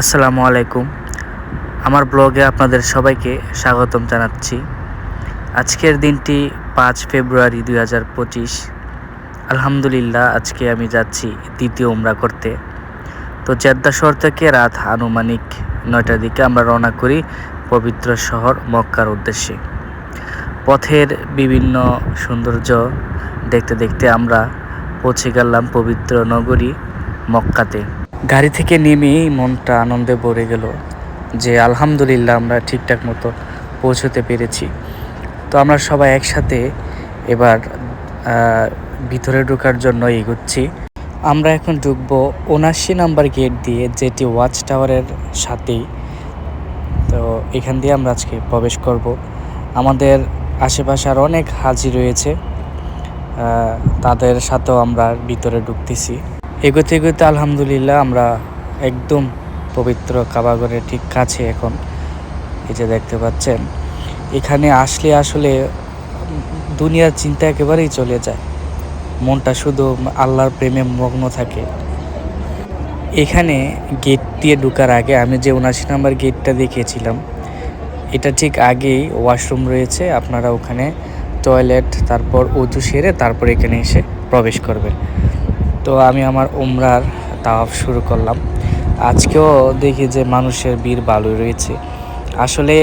আসসালামু আলাইকুম। আমার ব্লগে আপনাদের সবাইকে স্বাগতম জানাচ্ছি। আজকের দিনটি পাঁচ ফেব্রুয়ারি দুই হাজার পঁচিশ। আলহামদুলিল্লাহ, আজকে আমি যাচ্ছি দ্বিতীয় উমরা করতে। তো জেদ্দা শহর থেকে রাত আনুমানিক নয়টার দিকে আমরা রওনা করি পবিত্র শহর মক্কার উদ্দেশ্যে। পথের বিভিন্ন সৌন্দর্য দেখতে দেখতে আমরা পৌঁছে গেলাম পবিত্র নগরী মক্কাতে। গাড়ি থেকে নেমেই মনটা আনন্দে ভরে গেল যে আলহামদুলিল্লাহ আমরা ঠিকঠাক মতো পৌঁছতে পেরেছি। তো আমরা সবাই একসাথে এবার ভিতরে ঢোকার জন্য এগোচ্ছি। আমরা এখন ঢুকবো উনাশি নাম্বার গেট দিয়ে, যেটি ওয়াচ টাওয়ারের সাথেই। তো এখান দিয়ে আমরা আজকে প্রবেশ করব। আমাদের আশেপাশে আর অনেক হাজি রয়েছে তাদের সাথেও আমরা ভিতরে ঢুকতেছি। এগোতে এগোতে আলহামদুলিল্লাহ আমরা একদম পবিত্র কাবাগরের ঠিক কাছে এখন। এই যে দেখতে পাচ্ছেন, এখানে আসলে আসলে দুনিয়ার চিন্তা একেবারেই চলে যায়। মনটা শুধু আল্লাহর প্রেমে মগ্ন থাকে। এখানে গেট দিয়ে ঢুকার আগে আমি যে উনাশি নাম্বার গেটটা দেখিয়েছিলাম এটা ঠিক আগেই ওয়াশরুম রয়েছে, আপনারা ওখানে টয়লেট, তারপর উজু সেরে তারপর এখানে এসে প্রবেশ করবেন। তো আমি আমার উমরার তাওয়াফ শুরু করলাম। আজকেও দেখি যে মানুষের বীর বালু রয়েছে। আসলে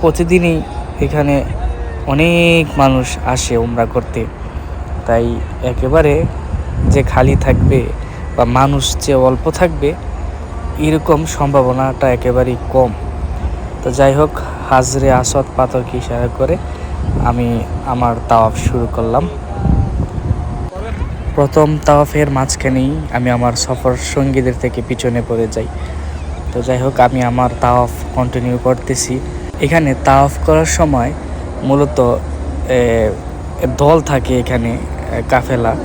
প্রতিদিনই এখানে অনেক মানুষ আসে উমরা করতে। তাই একেবারে যে খালি থাকবে বা মানুষ যে অল্প থাকবে, এরকম সম্ভাবনাটা একেবারেই কম। তো যাই হোক, হাজরে আসদ পাথরকে ইশারা করে আমি আমার তাওয়াফ শুরু করলাম। প্রথম তাওয়াফের মাঝখানেই আমি আমার সফর সঙ্গীদের থেকে পিছনে পড়ে যাই। তো যাই হোক, আমি আমার তাওয়াফ কন্টিনিউ করতেছি। এখানে তাওয়াফ করার সময় মূলত দল থাকে এখানে কাফেলা।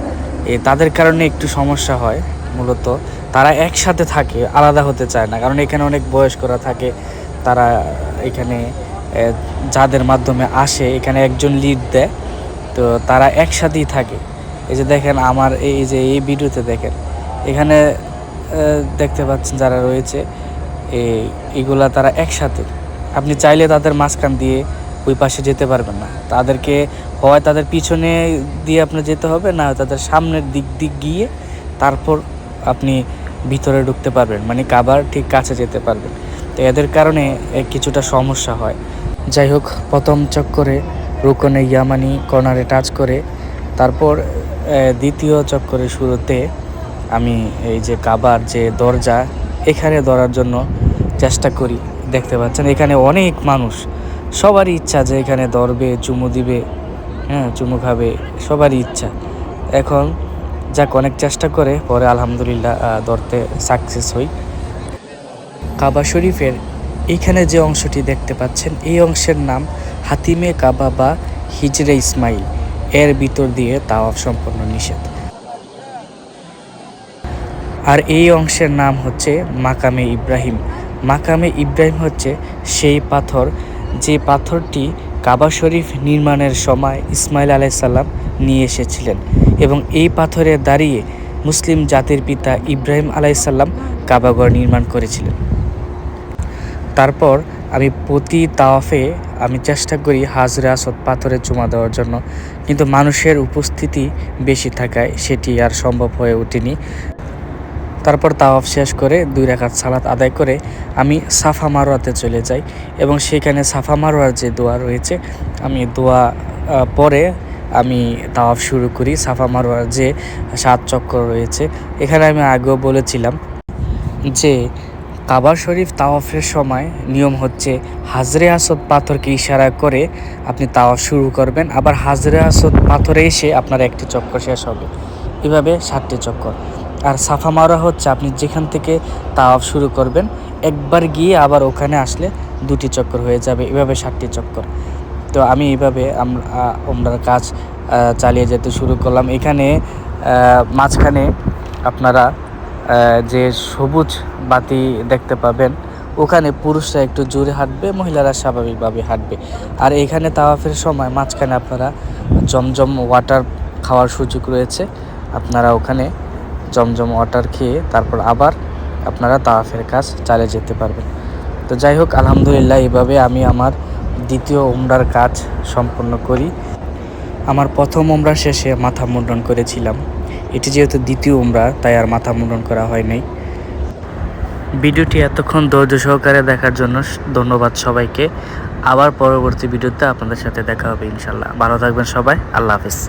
এ, তাদের কারণে একটু সমস্যা হয় মূলত। তারা একসাথে থাকে, আলাদা হতে চায় না। কারণ এখানে অনেক বয়স্করা থাকে, তারা এখানে যাদের মাধ্যমে আসে, এখানে একজন লিড দেয়। তো তারা একসাথেই থাকে। এই যে দেখেন আমার এই যে এই ভিডিওতে দেখেন, এখানে দেখতে পাচ্ছেন যারা রয়েছে এই এগুলা তারা একসাথে। আপনি চাইলে তাদের মাঝখান দিয়ে ওই পাশে যেতে পারবেন না। তাদেরকে হয় তাদের পিছনে দিয়ে আপনার যেতে হবে, না তাদের সামনের দিক দিক গিয়ে তারপর আপনি ভিতরে ঢুকতে পারবেন মানে কাবার ঠিক কাছে যেতে পারবেন। তো এদের কারণে কিছুটা সমস্যা হয়। যাই হোক, প্রথম চক্করে রুকনে ইয়ামানি কর্নারে টাচ করে, তারপর দ্বিতীয় চক্করের শুরুতে আমি এই যে কাবার যে দরজা, এখানে ধরার জন্য চেষ্টা করি। দেখতে পাচ্ছেন, এখানে অনেক মানুষ। সবারই ইচ্ছা যে এখানে ধরবে, চুমু দিবে হ্যাঁ চুমু খাবে, সবারই ইচ্ছা। এখন যাক, অনেক চেষ্টা করে, পরে আলহামদুলিল্লাহ ধরতে সাকসেস হই। কাবা শরীফের এইখানে যে অংশটি দেখতে পাচ্ছেন, এই অংশের নাম হাতিমে কাবা বা হিজরে ইসমাইল। এর ভিতর দিয়ে তাওয়াফ সম্পন্ন নিষেধ। আর এই অংশের নাম হচ্ছে মাকামে ইব্রাহিম। মাকামে ইব্রাহিম হচ্ছে সেই পাথর যে পাথরটি কাবা শরীফ নির্মাণের সময় ইসমাইল আলাইসাল্লাম নিয়ে এসেছিলেন এবং এই পাথরে দাঁড়িয়ে মুসলিম জাতির পিতা ইব্রাহিম আলাইসাল্লাম কাবাগর নির্মাণ করেছিলেন। তারপর আমি প্রতি তাওয়াফে আমি চেষ্টা করি হাজরে আসদ পাথরে চুমা দেওয়ার জন্য। কিন্তু মানুষের উপস্থিতি বেশি থাকায় সেটি আর সম্ভব হয়ে ওঠেনি। তারপর তাওয়াফ শেষ করে দুই রাকাত সালাত আদায় করে আমি সাফা মারোয়াতে চলে যাই এবং সেখানে সাফা মারোয়ার যে দোয়া রয়েছে, আমি দোয়া পরে আমি তাওয়াফ শুরু করি সাফা মারোয়ার যে সাত চক্র রয়েছে। এখানে আমি আগেও বলেছিলাম যে কাবা শরীফ তাওয়াফের সময় নিয়ম হচ্ছে হাজরে আসদ পাথরকে ইশারা করে আপনি তাওয়াফ শুরু করবেন, আবার হাজরে আসদ পাথরে এসে আপনার একটি চক্কর শেষ হবে। এভাবে সাতটি চক্কর। আর সাফা মারা হচ্ছে আপনি যেখান থেকে তাওয়াফ শুরু করবেন, একবার গিয়ে আবার ওখানে আসলে দুটি চক্কর হয়ে যাবে। এভাবে সাতটি চক্কর। তো আমি এইভাবে আমরা কাজ চালিয়ে যেতে শুরু করলাম। এখানে মাঝখানে আপনারা যে সবুজ বাতি দেখতে পাবেন, ওখানে পুরুষরা একটু জোরে হাঁটবে, মহিলারা স্বাভাবিকভাবে হাঁটবে। আর এখানে তাওয়াফের সময় মাঝখানে আপনারা জমজম ওয়াটার খাওয়ার সুযোগ রয়েছে। আপনারা ওখানে জমজম ওয়াটার খেয়ে তারপর আবার আপনারা তাওয়াফের কাজ চালিয়ে যেতে পারবেন। তো যাই হোক, আলহামদুলিল্লাহ এইভাবে আমি আমার দ্বিতীয় উমরার কাজ সম্পন্ন করি। আমার প্রথম উমরা শেষে মাথা মুন্ডন করেছিলাম। এটি যেহেতু দ্বিতীয় উমরা, তাই আর মাথা মুন্ডন করা হয় নাই। ভিডিওটি এতক্ষণ ধৈর্য সহকারে দেখার জন্য ধন্যবাদ সবাইকে। আবার পরবর্তী ভিডিওতে আপনাদের সাথে দেখা হবে ইনশাল্লাহ। ভালো থাকবেন সবাই। আল্লাহ হাফিজ।